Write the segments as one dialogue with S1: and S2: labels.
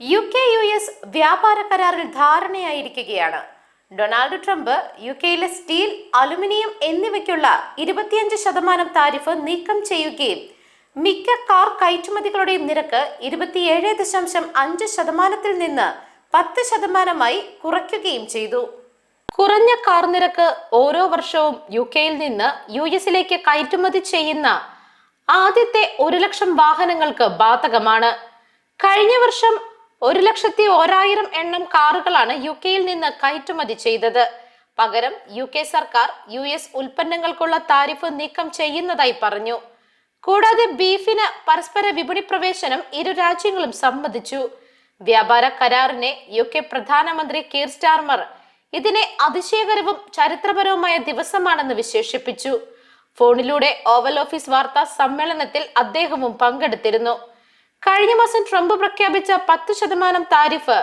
S1: U K U S വ്യാപാര കരാറിൽ ധാരണയായിരിക്കുകയാണ്. ഡൊണാൾഡ് ട്രംപ് യു കെയിലെ സ്റ്റീൽ അലുമിനിയം എന്നിവയ്ക്കുള്ള ഇരുപത്തിയഞ്ച് ശതമാനം താരിഫ് നീക്കം ചെയ്യുകയും മിക്ക കാർ കയറ്റുമതികളുടെയും നിരക്ക് ഇരുപത്തിയേഴ് ദശാംശം അഞ്ച് ശതമാനത്തിൽ നിന്ന് പത്ത് ശതമാനമായി കുറയ്ക്കുകയും ചെയ്തു. കുറഞ്ഞ കാർ നിരക്ക് ഓരോ വർഷവും യു കെയിൽ നിന്ന് യു എസിലേക്ക് കയറ്റുമതി ചെയ്യുന്ന ആദ്യത്തെ ഒരു ലക്ഷം വാഹനങ്ങൾക്ക് ബാധകമാണ്. കഴിഞ്ഞ വർഷം ഒരു ലക്ഷത്തി ഒരായിരം എണ്ണം കാറുകളാണ് യു കെയിൽ നിന്ന് കയറ്റുമതി ചെയ്തത്. പകരം യു കെ സർക്കാർ യു എസ് ഉൽപ്പന്നങ്ങൾക്കുള്ള താരിഫ് നീക്കം ചെയ്യുന്നതായി പറഞ്ഞു. കൂടാതെ ബീഫിന് പരസ്പര വിപണി പ്രവേശനം ഇരു രാജ്യങ്ങളും സമ്മതിച്ചു. വ്യാപാര കരാറിനെ യു കെ പ്രധാനമന്ത്രി കീർ സ്റ്റാർമർ ഇതിനെ അതിശയകരവും ചരിത്രപരവുമായ ദിവസമാണെന്ന് വിശേഷിപ്പിച്ചു. ഫോണിലൂടെ ഓവൽ ഓഫീസ് വാർത്താ സമ്മേളനത്തിൽ അദ്ദേഹവും പങ്കെടുത്തിരുന്നു. കഴിഞ്ഞ മാസം ട്രംപ് പ്രഖ്യാപിച്ച പത്ത് ശതമാനം താരിഫ്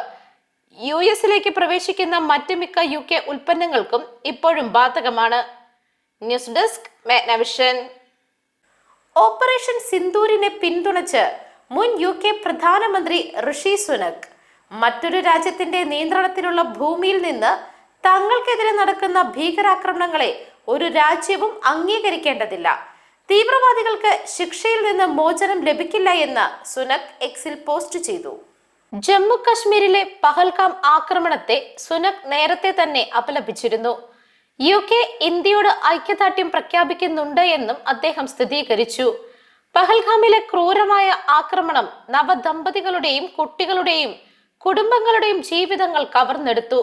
S1: യു എസിലേക്ക് പ്രവേശിക്കുന്ന മറ്റ് മിക്ക യു കെ ഉൽപ്പന്നങ്ങൾക്കും ഇപ്പോഴും ബാധകമാണ്. ന്യൂസ് ഡെസ്ക് മാഗ്നവിഷൻ ഓപ്പറേഷൻ സിന്ദൂരിനെ പിന്തുണച്ച് മുൻ യു കെ പ്രധാനമന്ത്രി ഋഷി സുനക് മറ്റൊരു രാജ്യത്തിന്റെ നിയന്ത്രണത്തിലുള്ള ഭൂമിയിൽ നിന്ന് തങ്ങൾക്കെതിരെ നടക്കുന്ന ഭീകരാക്രമണങ്ങളെ ഒരു രാജ്യവും അംഗീകരിക്കേണ്ടതില്ല. തീവ്രവാദികൾക്ക് ശിക്ഷയിൽ നിന്ന് മോചനം ലഭിക്കില്ല എന്ന് സുനക് എക്സിൽ പോസ്റ്റ് ചെയ്തു. ജമ്മു കശ്മീരിലെ പഹൽഗാം ആക്രമണത്തെ സുനക് നേരത്തെ തന്നെ അപലപിച്ചിരുന്നു. യു കെ ഇന്ത്യയോട് ഐക്യദാർഢ്യം പ്രഖ്യാപിക്കുന്നുണ്ട് എന്നും അദ്ദേഹം സ്ഥിരീകരിച്ചു. പഹൽഗാമിലെ ക്രൂരമായ ആക്രമണം നവദമ്പതികളുടെയും കുട്ടികളുടെയും കുടുംബങ്ങളുടെയും ജീവിതങ്ങൾ കവർന്നെടുത്തു.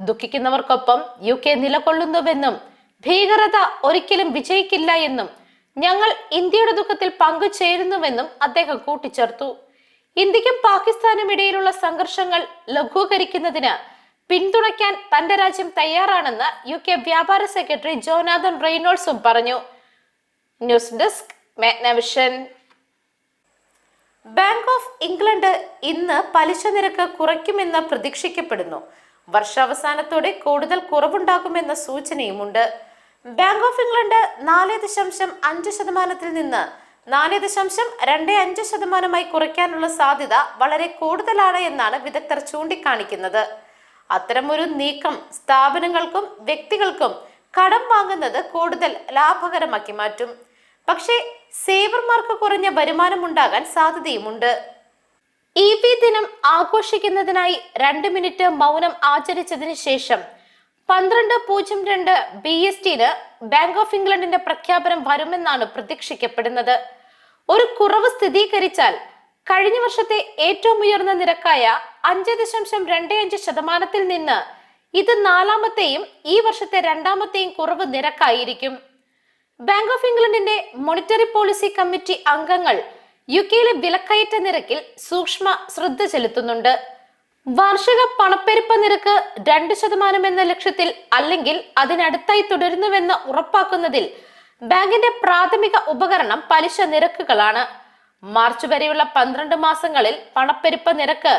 S1: ദുഃഖിക്കുന്നവർക്കൊപ്പം യു കെ നിലകൊള്ളുന്നുവെന്നും ഭീകരത ഒരിക്കലും വിജയിക്കില്ല എന്നും ഞങ്ങൾ ഇന്ത്യയുടെ ദുഃഖത്തിൽ പങ്കുചേരുന്നുവെന്നും അദ്ദേഹം കൂട്ടിച്ചേർത്തു. ഇന്ത്യക്കും പാകിസ്ഥാനും ഇടയിലുള്ള സംഘർഷങ്ങൾ ലഘൂകരിക്കുന്നതിന് പിന്തുണയ്ക്കാൻ തന്റെ രാജ്യം തയ്യാറാണെന്ന് യു കെ വ്യാപാര സെക്രട്ടറി ജോനാഥൻ റെയ്നോൾസും പറഞ്ഞു. News desk Magnavision. Bank of England ഇന്ന് പലിശ നിരക്ക് കുറയ്ക്കുമെന്ന് പ്രതീക്ഷിക്കപ്പെടുന്നു. വർഷാവസാനത്തോടെ കൂടുതൽ കുറവുണ്ടാകുമെന്ന സൂചനയുമുണ്ട്. ബാങ്ക് ഓഫ് ഇംഗ്ലണ്ട് നാല് ദശാംശം അഞ്ച് ശതമാനത്തിൽ നിന്ന് നാല് ദശാംശം രണ്ട് അഞ്ച് ശതമാനമായി കുറയ്ക്കാനുള്ള സാധ്യത വളരെ കൂടുതലാണ് എന്നാണ് വിദഗ്ധർ ചൂണ്ടിക്കാണിക്കുന്നത്. അത്തരമൊരു നീക്കം സ്ഥാപനങ്ങൾക്കും വ്യക്തികൾക്കും കടം വാങ്ങുന്നത് കൂടുതൽ ലാഭകരമാക്കി മാറ്റും. പക്ഷേ സേവർമാർക്ക് കുറഞ്ഞ വരുമാനമുണ്ടാകാൻ സാധ്യതയുമുണ്ട്. ഇ പി ദിനം ആഘോഷിക്കുന്നതിനായി രണ്ട് മിനിറ്റ് മൗനം ആചരിച്ചതിന് ശേഷം പന്ത്രണ്ട് പൂജ്യം രണ്ട് ബി എസ് ടിന് ബാങ്ക് ഓഫ് ഇംഗ്ലണ്ടിന്റെ പ്രഖ്യാപനം വരുമെന്നാണ് പ്രതീക്ഷിക്കപ്പെടുന്നത്. ഒരു കുറവ് സ്ഥിരീകരിച്ചാൽ കഴിഞ്ഞ വർഷത്തെ ഏറ്റവും ഉയർന്ന നിരക്കായ അഞ്ച് ദശാംശം രണ്ട് അഞ്ച് ശതമാനത്തിൽ നിന്ന് ഇത് നാലാമത്തെയും ഈ വർഷത്തെ രണ്ടാമത്തെയും കുറവ് നിരക്കായിരിക്കും. ബാങ്ക് ഓഫ് ഇംഗ്ലണ്ടിന്റെ മോണിറ്ററി പോളിസി കമ്മിറ്റി അംഗങ്ങൾ യു കെയിലെ വിലക്കയറ്റ നിരക്കിൽ സൂക്ഷ്മ ശ്രദ്ധ ചെലുത്തുന്നുണ്ട്. വാർഷിക പണപ്പെരുപ്പ നിരക്ക് രണ്ട് ശതമാനം എന്ന ലക്ഷ്യത്തിൽ അല്ലെങ്കിൽ അതിനടുത്തായി തുടരുന്നുവെന്ന് ഉറപ്പാക്കുന്നതിൽ ബാങ്കിന്റെ പ്രാഥമിക ഉപകരണം പലിശ നിരക്കുകളാണ്. മാർച്ച് വരെയുള്ള പന്ത്രണ്ട് മാസങ്ങളിൽ പണപ്പെരുപ്പ നിരക്ക്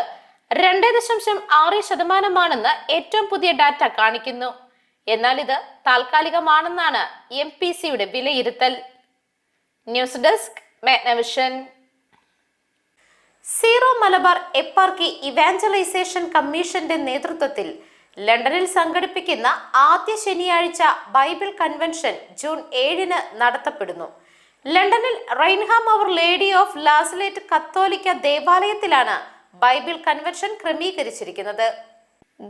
S1: രണ്ട് ദശാംശം ആറ് ശതമാനമാണെന്ന് ഏറ്റവും പുതിയ ഡാറ്റ കാണിക്കുന്നു. എന്നാൽ ഇത് താൽക്കാലികമാണെന്നാണ് എം പി സിയുടെ വിലയിരുത്തൽ. News desk Magnavision. Syro Malabar eparchy evangelisation കമ്മീഷന്റെ നേതൃത്വത്തിൽ ലണ്ടനിൽ സംഘടിപ്പിക്കുന്ന ആദ്യ ശനിയാഴ്ച ബൈബിൾ കൺവെൻഷൻ ജൂൺ ഏഴിന് നടത്തപ്പെടുന്നു. ലണ്ടനിൽ റൈൻഹാം അവർ ലേഡി ഓഫ് ലാസ്ലേറ്റ് കത്തോലിക്ക ദേവാലയത്തിലാണ് ബൈബിൾ കൺവെൻഷൻ ക്രമീകരിച്ചിരിക്കുന്നത്.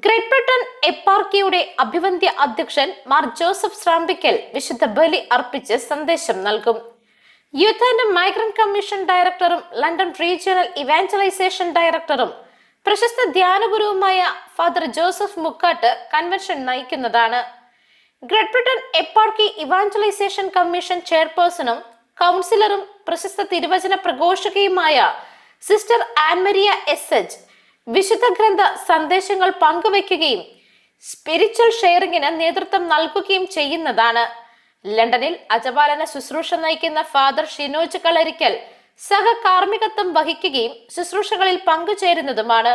S1: ഗ്രേറ്റ് ബ്രിട്ടൻ എപ്പാർക്കിയുടെ അഭിവന്ദ്യ അധ്യക്ഷൻ മാർ ജോസഫ് ശ്രാമ്പിക്കൽ വിശുദ്ധ ബലി അർപ്പിച്ച് സന്ദേശം നൽകും. യൂത്ത് ആൻഡ് മൈഗ്രന്റ് കമ്മീഷൻ ഡയറക്ടറും ലണ്ടൻ റീജിയണൽ ഇവാഞ്ചലൈസേഷൻ ഡയറക്ടറും പ്രശസ്ത ധ്യാനഗുരുവുമായ father Joseph Mukkatt convention നയിക്കുന്നതാണ്. Great Britain eparchy evangelisation commission ചെയർപേഴ്സണും കൗൺസിലറും പ്രശസ്ത തിരുവചന പ്രഘോഷകയുമായ സിസ്റ്റർ ആൻമരിയ എസ് എച്ച് വിശുദ്ധ ഗ്രന്ഥ സന്ദേശങ്ങൾ പങ്കുവെക്കുകയും സ്പിരിച്വൽ ഷെയറിങ്ങിന് നേതൃത്വം നൽകുകയും ചെയ്യുന്നതാണ്. ലണ്ടനിൽ അജപാലന ശുശ്രൂഷ നയിക്കുന്ന ഫാദർ ഷിനോജ് കളരിക്കൽ സഹകാർമ്മികത്വം വഹിക്കുകയും ശുശ്രൂഷകളിൽ പങ്കുചേരുന്നതുമാണ്.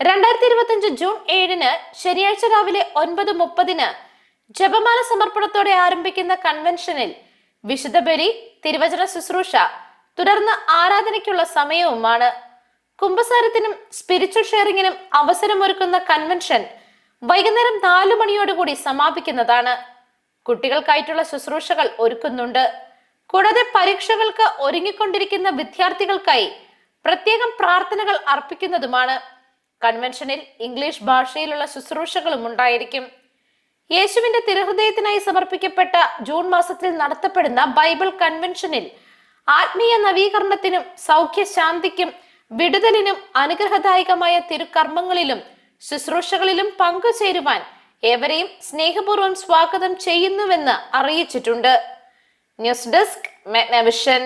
S1: രണ്ടായിരത്തി ഇരുപത്തിയഞ്ച് ജൂൺ ഏഴിന് ശനിയാഴ്ച രാവിലെ ഒൻപത് മുപ്പതിന് ജപമാല സമർപ്പണത്തോടെ ആരംഭിക്കുന്ന കൺവെൻഷനിൽ വിശുദ്ധ ബലി തിരുവചന ശുശ്രൂഷ തുടർന്ന് ആരാധനയ്ക്കുള്ള സമയവുമാണ്. കുംഭസാരത്തിനും സ്പിരിച്വൽ ഷെയറിങ്ങിനും അവസരമൊരുക്കുന്ന കൺവെൻഷൻ വൈകുന്നേരം നാലു മണിയോടുകൂടി സമാപിക്കുന്നതാണ്. കുട്ടികൾക്കായിട്ടുള്ള ശുശ്രൂഷകൾ ഒരുക്കുന്നുണ്ട്. കൂടാതെ പരീക്ഷകൾക്ക് ഒരുങ്ങിക്കൊണ്ടിരിക്കുന്ന വിദ്യാർത്ഥികൾക്കായി പ്രത്യേകം പ്രാർത്ഥനകൾ അർപ്പിക്കുന്നതുമാണ്. കൺവെൻഷനിൽ ഇംഗ്ലീഷ് ഭാഷയിലുള്ള ശുശ്രൂഷകളും ഉണ്ടായിരിക്കും. യേശുവിന്റെ തിരുഹൃദയത്തിനായി സമർപ്പിക്കപ്പെട്ട ജൂൺ മാസത്തിൽ നടത്തപ്പെടുന്ന ബൈബിൾ കൺവെൻഷനിൽ ആത്മീയ നവീകരണത്തിനും സൗഖ്യശാന്തിക്കും വിടുതലിനും അനുഗ്രഹദായകമായ തിരുക്കർമ്മങ്ങളിലും ശുശ്രൂഷകളിലും പങ്കുചേരുവാൻ ഏവരെയും സ്നേഹപൂർവം സ്വാഗതം ചെയ്യുന്നുവെന്ന് അറിയിച്ചിട്ടുണ്ട്. News desk Magnavision.